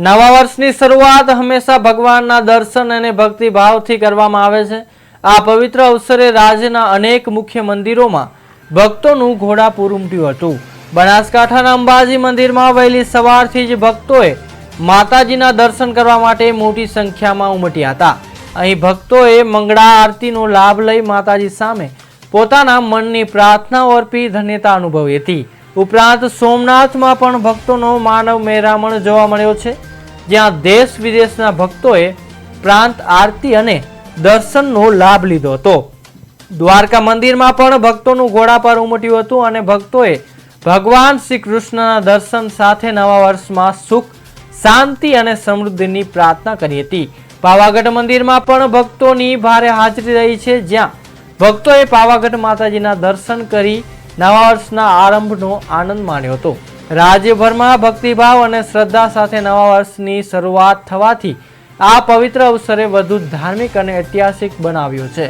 નવા વર્ષની શરૂઆત હંમેશા ભગવાનના દર્શન અને ભક્તિભાવથી કરવામાં આવે છે. આ પવિત્ર અવસરે રાજ્યના અનેક મુખ્ય મંદિરોમાં ભક્તોનું ઘોડાપૂર ઉમટ્યું હતું. બનાસકાંઠાના અંબાજી મંદિરમાં વહેલી સવારથી જ ભક્તોએ માતાજીના દર્શન કરવા માટે મોટી સંખ્યામાં ઉમટ્યા હતા. અહીં ભક્તોએ મંગળા આરતીનો લાભ લઈ માતાજી સામે પોતાના મનની પ્રાર્થનાઓ અર્પી ધન્યતા અનુભવી હતી. ઉપરાંત સોમનાથમાં પણ ભક્તોનો માનવ મેરામણ જોવા મળ્યો છે. જ્યાં દેશ વિદેશના ભક્તોએ પ્રાંત આરતી અને દર્શનનો લાભ લીધો હતો. દ્વારકા મંદિરમાં પણ ભક્તોનું ઘોડા પર ઉમટ્યું હતું અને ભક્તોએ ભગવાન શ્રી કૃષ્ણના દર્શન સાથે નવા વર્ષમાં સુખ, શાંતિ અને સમૃદ્ધિની પ્રાર્થના કરી હતી. પાવાગઢ મંદિરમાં પણ ભક્તોની ભારે હાજરી રહી છે, જ્યાં ભક્તોએ પાવાગઢ માતાજીના દર્શન કરી નવા વર્ષના આરંભનો આનંદ માણ્યો હતો. રાજ્યભરમાં ભક્તિભાવ અને શ્રદ્ધા સાથે નવા વર્ષની શરૂઆત થવાથી આ પવિત્ર અવસરે વધુ ધાર્મિક અને ઐતિહાસિક બનાવ્યો છે.